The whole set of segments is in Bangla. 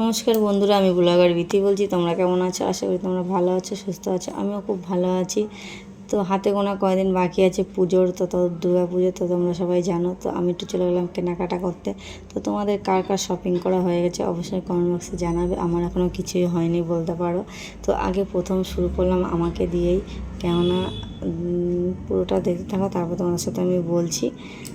নমস্কার বন্ধুরা, আমি ব্লগার বিতি বলছি। তোমরা কেমন আছো? আশা করি তোমরা ভালো আছো, সুস্থ আছো। আমিও খুব ভালো আছি। তো হাতে গোনা কয়দিন বাকি আছে পুজোর? তো তো দুর্গা পুজো তো তোমরা সবাই জানো। তো আমি একটু চলে গেলাম কেনাকাটা করতে। তো তোমাদের কার কার শপিং করা হয়ে গেছে অবশ্যই কমেন্ট বক্সে জানাবে। আমার এখনও কিছুই হয়নি বলতে পারো। তো আগে প্রথম শুরু করলাম আমাকে দিয়েই। কেননা পুরোটা দেখতে থাকো, তারপর তোমাদের সাথে আমি বলছি।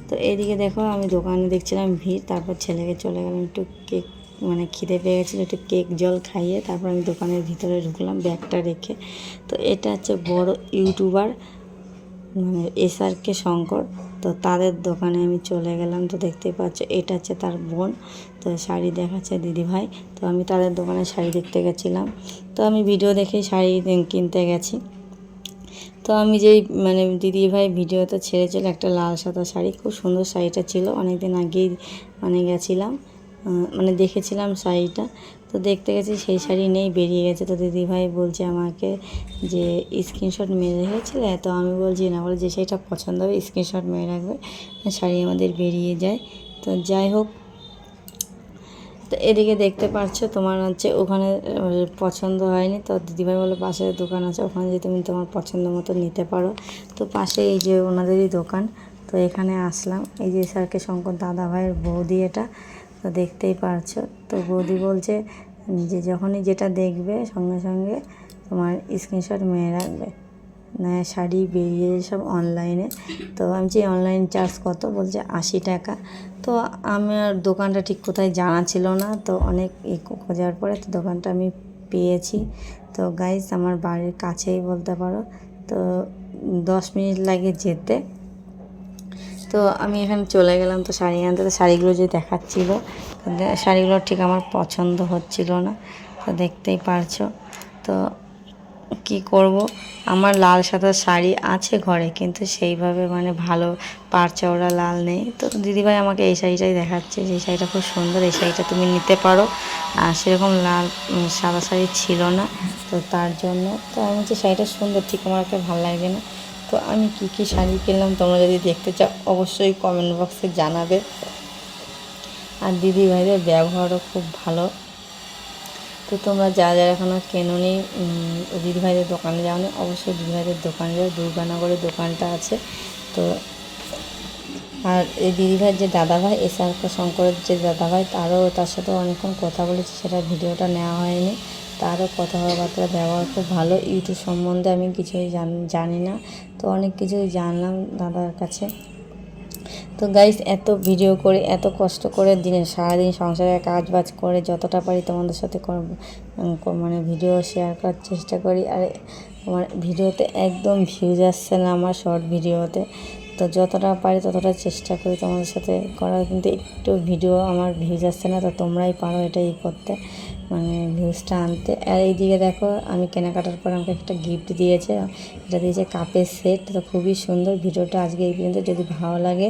তো এইদিকে দেখো, আমি দোকানে দেখছিলাম ভিড়। তারপর ছেলেকে চলে গেলাম একটু কেক মানে খিদে পেয়ে গেছিল, একটু কেক, জল খাইয়ে তারপর আমি দোকানের ভিতরে ঢুকলাম ব্যাগটা রেখে। তো এটা হচ্ছে বড় ইউটিউবার মানে এস আর কে শঙ্কর। তো তাদের দোকানে আমি চলে গেলাম, তো দেখতেই পাচ্ছ এটা হচ্ছে তার বোন। তো শাড়ি দেখাচ্ছে দিদি ভাই। তো আমি তাদের দোকানে শাড়ি দেখতে গেছিলাম। তো আমি ভিডিও দেখেই শাড়ি কিনতে গেছি। তো আমি যেই মানে দিদি ভাই ভিডিওতে ছেড়েছিল একটা লাল সাদা শাড়ি, খুব সুন্দর শাড়িটা ছিল অনেক দিন আগেই মানে গেছিলাম। মানে দেখেছিলাম শাড়িটা। তো দেখতে গেছি সেই শাড়ি নেই, বেরিয়ে গেছে। তো দিদিভাই বলছে আমাকে যে, স্ক্রিনশট মেরে রেখেছিলে? তো আমি বলছি, না। বলে, যে শাড়িটা পছন্দ হবে, স্ক্রিনশট মেরে রাখবে শাড়ি আমাদের বেরিয়ে যায়। তো যাই হোক, তো এদিকে দেখতে পাচ্ছ, তোমার হচ্ছে ওখানে পছন্দ হয়নি। তো দিদিভাই বলে পাশে দোকান আছে, ওখানে যে তুমি তোমার পছন্দ মতো নিতে পারো। তো পাশে এই যে ওনাদেরই দোকান, তো এখানে আসলাম। এই যে স্যারকে শঙ্কর দাদা ভাইয়ের বৌদি এটা। তো দেখতেই পারছ। তো বৌদি বলছে যে যখনই যেটা দেখবে সঙ্গে সঙ্গে তোমার স্ক্রিনশট মেরে রাখবে। না শাড়ি বেরিয়ে সব অনলাইনে তো আমি যে অনলাইন চার্জ কত? বলছে আশি টাকা। তো আমার দোকানটা ঠিক কোথায় জানা ছিল না। তো অনেক খোঁজার পরে তো দোকানটা আমি পেয়েছি। তো গাইস আমার বাড়ির কাছেই বলতে পারো। তো দশ মিনিট লাগে যেতে। তো আমি এখানে চলে গেলাম, তো শাড়ি আনতে। তো শাড়িগুলো যে দেখাচ্ছিল শাড়িগুলো ঠিক আমার পছন্দ হচ্ছিল না, তো দেখতেই পারছ। তো কি করব? আমার লাল সাদা শাড়ি আছে ঘরে, কিন্তু সেইভাবে মানে ভালো পাড় চওড়া লাল নেই। তো দিদিভাই আমাকে এই শাড়িটাই দেখাচ্ছে, যে শাড়িটা খুব সুন্দর, এই শাড়িটা তুমি নিতে পারো। আর সেরকম লাল সাদা শাড়ি ছিল না, তো তার জন্য। তো আমি হচ্ছে শাড়িটা সুন্দর, ঠিক আমার ভালো লাগছে না তো আমি কি কি শাড়ি কিনলাম, তোমরা যদি দেখতে চাও, অবশ্যই কমেন্ট বক্সে জানাবে। আর দিদি ভাইদের ব্যবহারও খুব ভালো। তো তোমরা যা যারা এখনও কেননি দিদিভাইদের দোকানে যাওনি, অবশ্যই দিদিভাইদের দোকানে যাও, দুর্গানগরের দোকানটা আছে। তো, আর এই দিদিভাইয়ের যে দাদাভাই এস আর শঙ্করের যে দাদাভাই তারও তার সাথে অনেকক্ষণ কথা বলেছি, সেটা ভিডিওটা নেওয়া হয়নি। তারও কথাবার্তা ব্যবহার খুব ভালো। ইউটিউব সম্বন্ধে আমি কিছুই জান- না। তো অনেক কিছুই জানলাম দাদার কাছে। তো গাইস এত ভিডিও করে, এত কষ্ট করে দিনে, সারাদিন সংসারে কাজ বাজ করে যতটা পারি তোমাদের সাথে মানে ভিডিও শেয়ার করার চেষ্টা করি। আর, আমার ভিডিওতে একদম ভিউজ আসছে না আমার শর্ট ভিডিওতে তো যতটা পারি ততটা চেষ্টা করি তোমাদের সাথে করার, কিন্তু একটু ভিডিও আমার ভিউজ আসছে না, তো তোমরাই পারো এটা ই করতে মানে ভিউজটা আনতে। আর এইদিকে দেখো, আমি কেনাকাটার পর আমাকে একটা গিফট দিয়েছে, এটা দিয়েছে কাপের সেট তো খুবই সুন্দর। ভিডিওটা আজকে এই পর্যন্ত, যদি ভালো লাগে